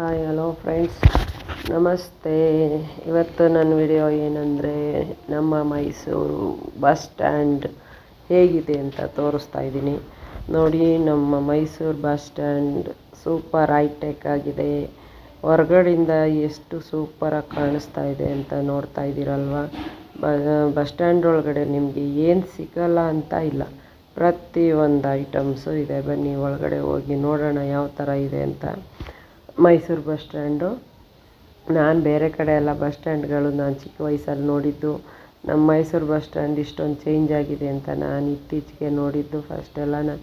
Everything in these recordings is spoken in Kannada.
Hi, hello friends. ನಮಸ್ತೆ. ಇವತ್ತು ನನ್ನ ವಿಡಿಯೋ ಏನಂದರೆ, ನಮ್ಮ ಮೈಸೂರು ಬಸ್ ಸ್ಟ್ಯಾಂಡ್ ಹೇಗಿದೆ ಅಂತ ತೋರಿಸ್ತಾ ಇದ್ದೀನಿ. ನೋಡಿ, ನಮ್ಮ Mysuru bus stand super hitech ಆಗಿದೆ. ಹೊರಗಡೆಯಿಂದ ಎಷ್ಟು ಸೂಪರಾಗಿ ಕಾಣಿಸ್ತಾ ಇದೆ ಅಂತ ನೋಡ್ತಾ ಇದ್ದೀರಲ್ವ? ಬಸ್ ಸ್ಟ್ಯಾಂಡ್ ಒಳಗಡೆ ನಿಮಗೆ ಏನು ಸಿಗಲ್ಲ ಅಂತ ಇಲ್ಲ. ಪ್ರತಿಯೊಂದು ಐಟಮ್ಸು ಇದೆ. ಬನ್ನಿ, ಒಳಗಡೆ ಹೋಗಿ ನೋಡೋಣ ಯಾವ ಥರ ಇದೆ ಅಂತ. Mysuru bus stand. ನಾನು ಬೇರೆ ಕಡೆ ಎಲ್ಲ ಬಸ್ ಸ್ಟ್ಯಾಂಡ್ಗಳು ನಾನು ಚಿಕ್ಕ ವಯಸ್ಸಲ್ಲಿ ನೋಡಿದ್ದು. ನಮ್ಮ ಮೈಸೂರು ಬಸ್ ಸ್ಟ್ಯಾಂಡ್ ಇಷ್ಟೊಂದು ಚೇಂಜ್ ಆಗಿದೆ ಅಂತ ನಾನು ಇತ್ತೀಚೆಗೆ ನೋಡಿದ್ದು. ಫಸ್ಟೆಲ್ಲ ನಾನು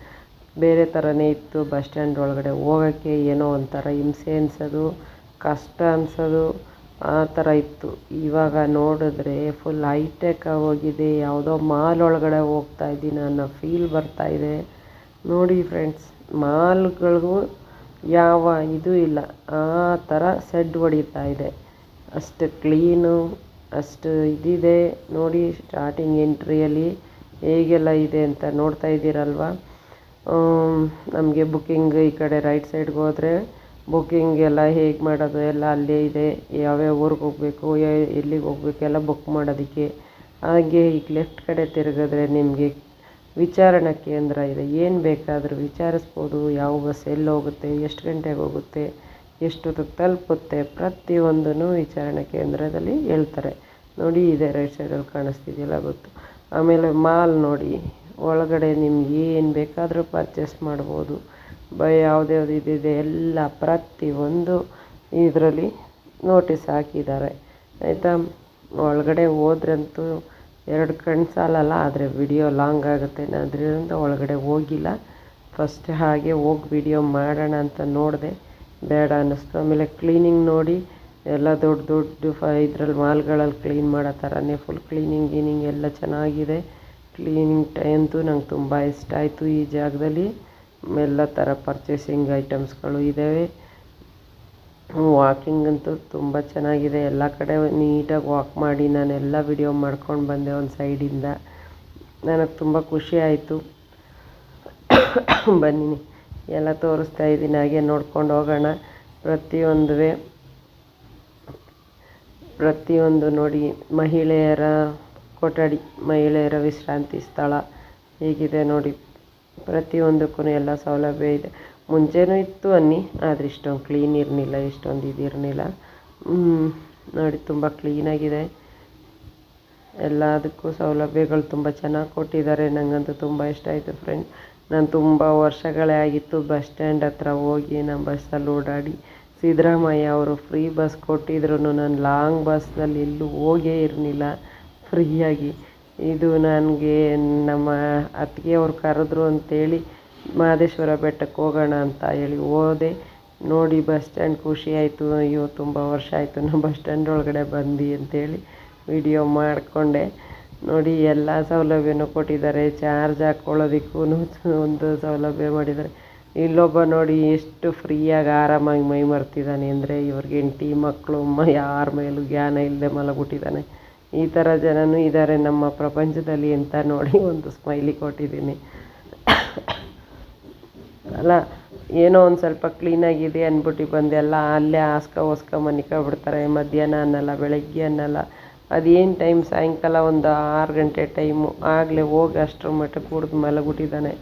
ಬೇರೆ ಥರನೇ ಇತ್ತು ಬಸ್ ಸ್ಟ್ಯಾಂಡ್ ಒಳಗಡೆ ಹೋಗೋಕ್ಕೆ ಏನೋ ಒಂಥರ ಹಿಂಸೆ ಅನ್ಸೋದು, ಕಷ್ಟ ಅನ್ಸೋದು, ಆ ಥರ ಇತ್ತು. ಇವಾಗ ನೋಡಿದ್ರೆ ಫುಲ್ ಹೈಟೆಕ್ ಆಗೋಗಿದೆ. ಯಾವುದೋ ಮಾಲ್ ಒಳಗಡೆ ಹೋಗ್ತಾ ಇದ್ದೀನಿ ಅನ್ನೋ ಫೀಲ್ ಬರ್ತಾ ಇದೆ. ನೋಡಿ ಫ್ರೆಂಡ್ಸ್ ಮಾಲ್ಗಳಿಗೂ ಯಾವ ಇದು ಇಲ್ಲ. ಆ ಥರ ಸೆಡ್ ಹೊಡಿತಾ ಇದೆ. ಅಷ್ಟು ಕ್ಲೀನು ಅಷ್ಟು ಇದಿದೆ. ನೋಡಿ ಸ್ಟಾರ್ಟಿಂಗ್ ಎಂಟ್ರಿಯಲ್ಲಿ ಹೇಗೆಲ್ಲ ಇದೆ ಅಂತ ನೋಡ್ತಾ ಇದ್ದೀರಲ್ವ? ನಮಗೆ ಬುಕ್ಕಿಂಗ್ ಈ ಕಡೆ ರೈಟ್ ಸೈಡ್ಗೆ ಹೋದರೆ ಬುಕ್ಕಿಂಗ್ ಎಲ್ಲ ಹೇಗೆ ಮಾಡೋದು? ಎಲ್ಲ ಅಲ್ಲೇ ಇದೆ. ಯಾವ್ಯಾವ ಊರಿಗೆ ಹೋಗಬೇಕು? ಎಲ್ಲಿಗೆ ಹೋಗಬೇಕು? ಎಲ್ಲ ಬುಕ್ ಮಾಡೋದಕ್ಕೆ. ಹಾಗೆ ಈಗ ಲೆಫ್ಟ್ ಕಡೆ ತಿರುಗಿದ್ರೆ ನಿಮಗೆ ವಿಚಾರಣಾ ಕೇಂದ್ರ ಇದೆ. ಏನು ಬೇಕಾದರೂ ವಿಚಾರಿಸ್ಬೋದು. ಯಾವ ಬಸ್ ಎಲ್ಲಿ ಹೋಗುತ್ತೆ, ಎಷ್ಟು ಗಂಟೆಗೆ ಹೋಗುತ್ತೆ ಎಷ್ಟೊತ್ತಿಗೆ ತಲುಪುತ್ತೆ ಪ್ರತಿಯೊಂದನ್ನು ವಿಚಾರಣಾ ಕೇಂದ್ರದಲ್ಲಿ ಹೇಳ್ತಾರೆ. ನೋಡಿ, ಇದೆ ರೈಟ್ ಸೈಡಲ್ಲಿ ಕಾಣಿಸ್ತಿದೆಯಲ್ಲ ಗೊತ್ತು. ಆಮೇಲೆ ಮಾಲ್ ನೋಡಿ, ಒಳಗಡೆ ನಿಮ್ಗೆ ಏನು ಬೇಕಾದರೂ ಪರ್ಚೇಸ್ ಮಾಡ್ಬೋದು. ಬ ಯಾವುದ್ಯಾವ್ದು ಇದಿದೆ, ಎಲ್ಲ ಪ್ರತಿಯೊಂದು ಇದರಲ್ಲಿ ನೋಟಿಸ್ ಹಾಕಿದ್ದಾರೆ. ಆಯಿತಾ? ಒಳಗಡೆ ಹೋದ್ರಂತೂ ಎರಡು ಕಣ್ಣು ಸಾಲಲ್ಲ, ಆದರೆ ವಿಡಿಯೋ ಲಾಂಗ್ ಆಗುತ್ತೆ. ಅದರಿಂದ ಒಳಗಡೆ ಹೋಗಿಲ್ಲ. ಫಸ್ಟ್ ಹಾಗೆ ಹೋಗಿ ವಿಡಿಯೋ ಮಾಡೋಣ ಅಂತ ನೋಡಿದೆ. ಬೇಡ ಅನ್ನಿಸ್ತು. ಆಮೇಲೆ ಕ್ಲೀನಿಂಗ್ ನೋಡಿ, ಎಲ್ಲ ದೊಡ್ಡ ದೊಡ್ಡ ಫ, ಇದ್ರಲ್ಲಿ ಮಾಲ್ಗಳಲ್ಲಿ ಕ್ಲೀನ್ ಮಾಡೋ ಥರನೇ ಫುಲ್ ಕ್ಲೀನಿಂಗ್ ಗೀನಿಂಗ್ ಎಲ್ಲ ಚೆನ್ನಾಗಿದೆ. ಕ್ಲೀನಿಂಗ್ ಅಂತೂ ನಂಗೆ ತುಂಬ ಇಷ್ಟ ಆಯಿತು ಈ ಜಾಗದಲ್ಲಿ. ಎಲ್ಲ ಥರ ಪರ್ಚೇಸಿಂಗ್ ಐಟಮ್ಸ್ಗಳು ಇದ್ದಾವೆ ವಾಕಿಂಗ್ ಅಂತೂ ತುಂಬ ಚೆನ್ನಾಗಿದೆ. ಎಲ್ಲ ಕಡೆ ನೀಟಾಗಿ ವಾಕ್ ಮಾಡಿ ನಾನೆಲ್ಲ ವಿಡಿಯೋ ಮಾಡ್ಕೊಂಡು ಬಂದೆ ಒಂದು ಸೈಡಿಂದ ನನಗೆ ತುಂಬ ಖುಷಿ ಆಯಿತು. ಬನ್ನಿ, ಎಲ್ಲ ತೋರಿಸ್ತಾ ಇದ್ದೀನಿ. ಹಾಗೆ ನೋಡ್ಕೊಂಡು ಹೋಗೋಣ. ಪ್ರತಿಯೊಂದು ಪ್ರತಿಯೊಂದು ನೋಡಿ, ಮಹಿಳೆಯರ ಕೊಠಡಿ, ಮಹಿಳೆಯರ ವಿಶ್ರಾಂತಿ ಸ್ಥಳ ಹೇಗಿದೆ ನೋಡಿ. ಪ್ರತಿಯೊಂದಕ್ಕೂ ಎಲ್ಲ ಸೌಲಭ್ಯ ಇದೆ. ಮುಂಚೆನೂ ಇತ್ತು ಅನ್ನಿ, ಆದರೆ ಇಷ್ಟೊಂದು ಕ್ಲೀನ್ ಇರಲಿಲ್ಲ ಇಷ್ಟೊಂದು ಇದಿರಲಿಲ್ಲ ನೋಡಿ ತುಂಬ ಕ್ಲೀನಾಗಿದೆ ಎಲ್ಲದಕ್ಕೂ ಸೌಲಭ್ಯಗಳು ತುಂಬ ಚೆನ್ನಾಗಿ ಕೊಟ್ಟಿದ್ದಾರೆ. ನನಗಂತೂ ತುಂಬ ಇಷ್ಟ ಆಯಿತು ಫ್ರೆಂಡ್ ನಾನು ತುಂಬ ವರ್ಷಗಳೇ ಆಗಿತ್ತು ಬಸ್ ಸ್ಟ್ಯಾಂಡ್ ಹತ್ರ ಹೋಗಿ ನಮ್ಮ ಬಸ್ಸಲ್ಲಿ ಓಡಾಡಿ. ಸಿದ್ದರಾಮಯ್ಯ ಅವರು ಫ್ರೀ ಬಸ್ ಕೊಟ್ಟಿದ್ರು ನಾನು ಲಾಂಗ್ ಬಸ್ನಲ್ಲಿ ಎಲ್ಲೂ ಹೋಗೇ ಇರಲಿಲ್ಲ ಫ್ರೀಯಾಗಿ ಇದು ನನಗೆ ನಮ್ಮ ಅತ್ತಿಗೆ ಅತ್ತಿಗೆಯವ್ರು ಕರೆದ್ರು ಅಂತೇಳಿ ಮಹದೇಶ್ವರ ಬೆಟ್ಟಕ್ಕೆ ಹೋಗೋಣ ಅಂತ ಹೇಳಿ ಹೋದೆ. ನೋಡಿ ಬಸ್ ಸ್ಟ್ಯಾಂಡ್ ಖುಷಿ ಆಯಿತು. ಅಯ್ಯೋ, ತುಂಬ ವರ್ಷ ಆಯಿತು. ನಮ್ಮ ಬಸ್ ಸ್ಟ್ಯಾಂಡ್ ಒಳಗಡೆ ಬಂದು ಅಂತೇಳಿ ವಿಡಿಯೋ ಮಾಡಿಕೊಂಡೆ. ನೋಡಿ ಎಲ್ಲ ಸೌಲಭ್ಯನೂ ಕೊಟ್ಟಿದ್ದಾರೆ. ಚಾರ್ಜ್ ಹಾಕ್ಕೊಳ್ಳೋದಕ್ಕೂ ಒಂದು ಸೌಲಭ್ಯ ಮಾಡಿದ್ದಾರೆ. ಇಲ್ಲೊಬ್ಬ ನೋಡಿ ಎಷ್ಟು ಫ್ರೀಯಾಗಿ ಆರಾಮಾಗಿ ಮೈ ಮರ್ತಿದ್ದಾನೆ ಅಂದರೆ ಇವ್ರಿಗೆ ಹೆಂಡ್ತಿ, ಮಕ್ಕಳು ಯಾರ ಮೇಲೂ ಜ್ಞಾನ ಇಲ್ಲದೆ ಮಲಗಿಬಿಟ್ಟಿದ್ದಾನೆ. ಈ ಥರ ಜನನೂ ಇದ್ದಾರೆ ನಮ್ಮ ಪ್ರಪಂಚದಲ್ಲಿ ಅಂತ ನೋಡಿ ಒಂದು ಸ್ಮೈಲಿ ಕೊಟ್ಟಿದ್ದೀನಿ. ಅಲ್ಲ, ಏನೋ ಒಂದು ಸ್ವಲ್ಪ ಕ್ಲೀನಾಗಿದೆ ಅಂದ್ಬಿಟ್ಟು ಬಂದು. ಎಲ್ಲ ಅಲ್ಲೇ ಹಾಸ್ಕ ಹೊಸ್ಕ ಮನಿಕೊಂಡ್ಬಿಡ್ತಾರೆ ಮಧ್ಯಾಹ್ನ ಅನ್ನಲ್ಲ, ಬೆಳಗ್ಗೆ ಅನ್ನಲ್ಲ. ಅದೇನು ಟೈಮ್ ಸಾಯಂಕಾಲ ಒಂದು ಆರು ಗಂಟೆ ಟೈಮು ಆಗಲೇ ಹೋಗಿ ಅಷ್ಟರ ಮಟ್ಟಕ್ಕೆ ಕುಡ್ದು ಮಲಗಿಬಿಟ್ಟಿದ್ದಾನೆ.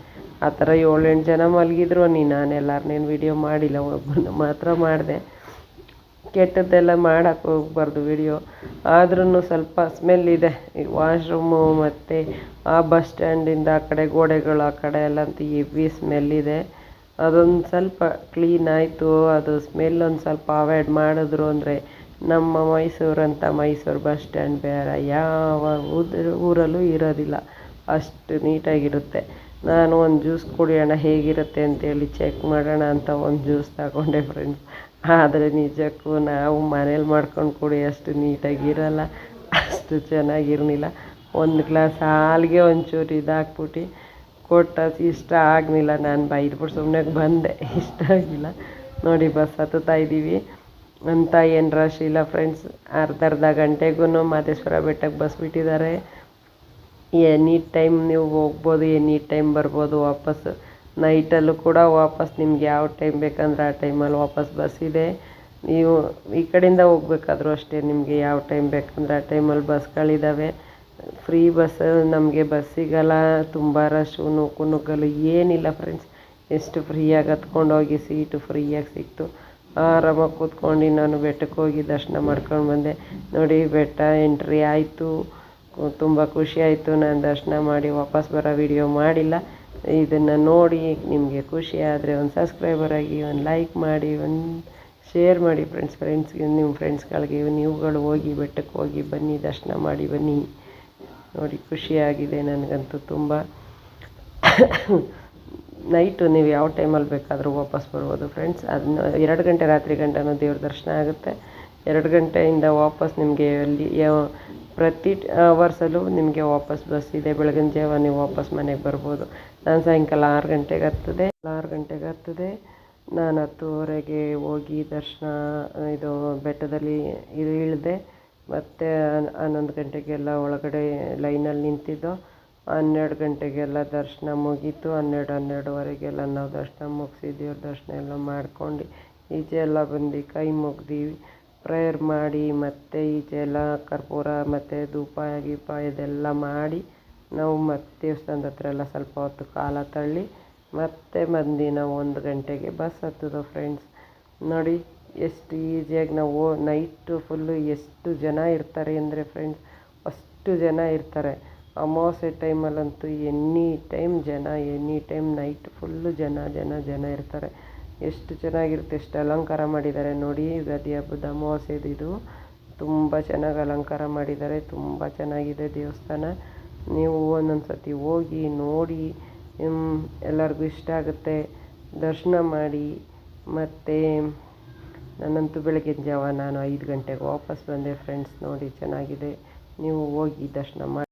ಆ ಥರ ಏಳೆಂಟು ಜನ ಮಲಗಿದ್ರು ನೀ ನಾನು ಎಲ್ಲರನ್ನೇನು ವಿಡಿಯೋ ಮಾಡಿಲ್ಲ. ಒಬ್ಬನ ಮಾತ್ರ ಮಾಡಿದೆ. ಕೆಟ್ಟದ್ದೆಲ್ಲ ಮಾಡೋಕ್ಕೆ ಹೋಗ್ಬಾರ್ದು ವಿಡಿಯೋ. ಆದ್ರೂ ಸ್ವಲ್ಪ ಸ್ಮೆಲ್ ಇದೆ. ಈ ವಾಶ್ರೂಮು ಮತ್ತು ಆ ಬಸ್ ಸ್ಟ್ಯಾಂಡಿಂದ ಆ ಕಡೆ ಗೋಡೆಗಳು, ಆ ಕಡೆ ಅಂತೂ ಹೆವಿ ಸ್ಮೆಲ್ ಇದೆ. ಅದೊಂದು ಸ್ವಲ್ಪ ಕ್ಲೀನ್ ಆಯಿತು. ಅದು ಸ್ಮೆಲ್ ಒಂದು ಸ್ವಲ್ಪ ಅವಾಯ್ಡ್ ಮಾಡಿದ್ರು ಅಂದರೆ ನಮ್ಮ ಮೈಸೂರಂಥ ಮೈಸೂರು ಬಸ್ ಸ್ಟ್ಯಾಂಡ್ ಬೇರೆ. ಯಾವ ಊರಲ್ಲೂ ಇರೋದಿಲ್ಲ. ಅಷ್ಟು ನೀಟಾಗಿರುತ್ತೆ. ನಾನು ಒಂದು ಜ್ಯೂಸ್ ಕುಡಿಯೋಣ ಹೇಗಿರುತ್ತೆ ಅಂತೇಳಿ ಚೆಕ್ ಮಾಡೋಣ ಅಂತ ಒಂದು ಜ್ಯೂಸ್ ತಗೊಂಡೆ ಫ್ರೆಂಡ್ಸ್ ಆದರೆ ನಿಜಕ್ಕೂ ನಾವು ಮನೇಲಿ ಮಾಡ್ಕೊಂಡು ಕುಡಿಯೋಷ್ಟು ನೀಟಾಗಿರಲ್ಲ ಅಷ್ಟು ಚೆನ್ನಾಗಿರಲಿಲ್ಲ ಒಂದು ಗ್ಲಾಸ್ ಹಾಲಿಗೆ ಒಂಚೂರು ಇದಾಕ್ಬಿಟ್ಟು ಕೊಟ್ಟ ಇಷ್ಟ ಆಗಲಿಲ್ಲ. ನಾನು ಬೈದ್ಬಿಟ್ಟು ಸುಮ್ಮನೆ ಬಂದೆ. ಇಷ್ಟ ಆಗಿಲ್ಲ ನೋಡಿ ಬಸ್ ಹತ್ತುತ್ತಾ ಇದ್ದೀವಿ. ಅಂತ ಏನು ರಶ್ ಫ್ರೆಂಡ್ಸ್ ಅರ್ಧ ಅರ್ಧ ಗಂಟೆಗೂ ಮಾದೇಶ್ವರ ಬೆಟ್ಟಕ್ಕೆ ಬಸ್ ಬಿಟ್ಟಿದ್ದಾರೆ. ಎನಿ ಟೈಮ್ ನೀವು ಹೋಗ್ಬೋದು, ಎನಿ ಟೈಮ್ ಬರ್ಬೋದು ವಾಪಸ್ ನೈಟಲ್ಲೂ ಕೂಡ ವಾಪಸ್ ನಿಮ್ಗೆ ಯಾವ ಟೈಮ್ ಬೇಕಂದ್ರೆ ಆ ಟೈಮಲ್ಲಿ ವಾಪಸ್ ಬಸ್ ಇದೆ. ನೀವು ಈ ಕಡೆಯಿಂದ ಹೋಗ್ಬೇಕಾದ್ರೂ ಅಷ್ಟೇ ನಿಮಗೆ ಯಾವ ಟೈಮ್ ಬೇಕಂದ್ರೆ ಆ ಟೈಮಲ್ಲಿ ಬಸ್ಗಳಿದ್ದಾವೆ ಫ್ರೀ ಬಸ್ ನಮಗೆ ಬಸ್ ಸಿಗಲ್ಲ, ತುಂಬ ರಶ್ಶು ನೂಕು ನುಗ್ಗಲು ಏನಿಲ್ಲ ಫ್ರೆಂಡ್ಸ್ ಎಷ್ಟು ಫ್ರೀಯಾಗಿ ಹತ್ಕೊಂಡು ಹೋಗಿ ಸೀಟು ಫ್ರೀಯಾಗಿ ಸಿಕ್ತು. ಆರಾಮಾಗಿ ಕೂತ್ಕೊಂಡು ನಾನು ಬೆಟ್ಟಕ್ಕೆ ಹೋಗಿ ದರ್ಶನ ಮಾಡ್ಕೊಂಡು ಬಂದೆ. ನೋಡಿ, ಬೆಟ್ಟ ಎಂಟ್ರಿ ಆಯಿತು. ತುಂಬ ಖುಷಿ ಆಯಿತು. ನಾನು ದರ್ಶನ ಮಾಡಿ ವಾಪಸ್ ಬರೋ ವಿಡಿಯೋ ಮಾಡಿಲ್ಲ. ಇದನ್ನು ನೋಡಿ ನಿಮಗೆ ಖುಷಿ ಆದರೆ ಒಂದು ಸಬ್ಸ್ಕ್ರೈಬರ್ ಆಗಿ ಒಂದು ಲೈಕ್ ಮಾಡಿ, ಒಂದು ಶೇರ್ ಮಾಡಿ ಫ್ರೆಂಡ್ಸ್ ಫ್ರೆಂಡ್ಸ್ಗೆ ನಿಮ್ಮ ಫ್ರೆಂಡ್ಸ್ಗಳಿಗೆ ನೀವುಗಳು ಹೋಗಿ ಬೆಟ್ಟಕ್ಕೆ ಹೋಗಿ ಬನ್ನಿ, ದರ್ಶನ ಮಾಡಿ ಬನ್ನಿ. ನೋಡಿ ಖುಷಿಯಾಗಿದೆ ನನಗಂತೂ ತುಂಬ. ನೈಟು ನೀವು ಯಾವ ಟೈಮಲ್ಲಿ ಬೇಕಾದರೂ ವಾಪಸ್ ಬರ್ಬೋದು ಫ್ರೆಂಡ್ಸ್ ಅದನ್ನ ಎರಡು ಗಂಟೆ ರಾತ್ರಿ ಗಂಟನೂ ದೇವ್ರ ದರ್ಶನ ಆಗುತ್ತೆ. ಎರಡು ಗಂಟೆಯಿಂದ ವಾಪಸ್ ನಿಮಗೆ ಅಲ್ಲಿ ಪ್ರತಿ ಅವರ್ಸಲ್ಲೂ ನಿಮಗೆ ವಾಪಸ್ ಬಸ್ ಇದೆ. ಬೆಳಗಿನ ಜಾವ ನೀವು ವಾಪಸ್ ಮನೆಗೆ ಬರ್ಬೋದು. ನಾನು ಸಾಯಂಕಾಲ ಆರು ಗಂಟೆಗೆ ಹತ್ತದೆ, ಆರು ಗಂಟೆಗೆ ಹತ್ತದೆ, ನಾನು ಹತ್ತುವರೆಗೆ ಹೋಗಿ ದರ್ಶನ, ಇದು ಬೆಟ್ಟದಲ್ಲಿ ಇದು ಇಳಿದೆ, ಮತ್ತು ಹನ್ನೊಂದು ಗಂಟೆಗೆಲ್ಲ ಒಳಗಡೆ ಲೈನಲ್ಲಿ ನಿಂತಿದ್ದು, ಹನ್ನೆರಡು ಗಂಟೆಗೆಲ್ಲ ದರ್ಶನ ಮುಗೀತು. ಹನ್ನೆರಡು, ಹನ್ನೆರಡುವರೆಗೆಲ್ಲ ನಾವು ದರ್ಶನ ಮುಗಿಸಿ ದೇವ್ರ ದರ್ಶನ ಎಲ್ಲ ಮಾಡ್ಕೊಂಡು ಈಚೆ ಎಲ್ಲ ಬಂದು ಕೈ ಮುಗ್ದು ಪ್ರೇಯರ್ ಮಾಡಿ, ಮತ್ತು ಈಚೆ ಎಲ್ಲ ಕರ್ಪೂರ, ಮತ್ತು ಧೂಪ ಗೀಪ ಇದೆಲ್ಲ ಮಾಡಿ ನಾವು ಮತ್ತೆ ದೇವಸ್ಥಾನದ ಹತ್ರ ಎಲ್ಲ ಸ್ವಲ್ಪ ಹೊತ್ತು ಕಾಲ ತಳ್ಳಿ ಮತ್ತೆ ನಾವು ಒಂದು ಗಂಟೆಗೆ ಬಸ್ ಹತ್ತೋದು ಫ್ರೆಂಡ್ಸ್ ನೋಡಿ ಎಷ್ಟು ಈಸಿಯಾಗಿ ನಾವು ನೈಟು ಫುಲ್ಲು ಎಷ್ಟು ಜನ ಇರ್ತಾರೆ ಅಂದರೆ ಫ್ರೆಂಡ್ಸ್ ಅಷ್ಟು ಜನ ಇರ್ತಾರೆ. ಅಮಾವಾಸ್ಯೆ ಟೈಮಲ್ಲಂತೂ ಎನಿ ಟೈಮ್ ಜನ ಎನಿ ಟೈಮ್ ನೈಟ್ ಫುಲ್ಲು ಜನ ಜನ ಜನ ಇರ್ತಾರೆ. ಎಷ್ಟು ಚೆನ್ನಾಗಿರುತ್ತೆ, ಎಷ್ಟು ಅಲಂಕಾರ ಮಾಡಿದ್ದಾರೆ ನೋಡಿ. ಯುಗಾದಿ ಹಬ್ಬದ ಅಮಾವಾಸ್ಯೆದು ಇದು. ತುಂಬ ಚೆನ್ನಾಗಿ ಅಲಂಕಾರ ಮಾಡಿದ್ದಾರೆ, ತುಂಬ ಚೆನ್ನಾಗಿದೆ ದೇವಸ್ಥಾನ. ನೀವು ಒಂದೊಂದು ಸತಿ ಹೋಗಿ ನೋಡಿ ಎಲ್ಲರಿಗೂ ಇಷ್ಟ ಆಗುತ್ತೆ. ದರ್ಶನ ಮಾಡಿ, ಮತ್ತು ನಾನಂತೂ ಬೆಳಗಿನ ಜಾವ ನಾನು ಐದು ಗಂಟೆಗೆ ವಾಪಸ್ ಬಂದೆ ಫ್ರೆಂಡ್ಸ್ ನೋಡಿ, ಚೆನ್ನಾಗಿದೆ. ನೀವು ಹೋಗಿ ದರ್ಶನ ಮಾಡಿ.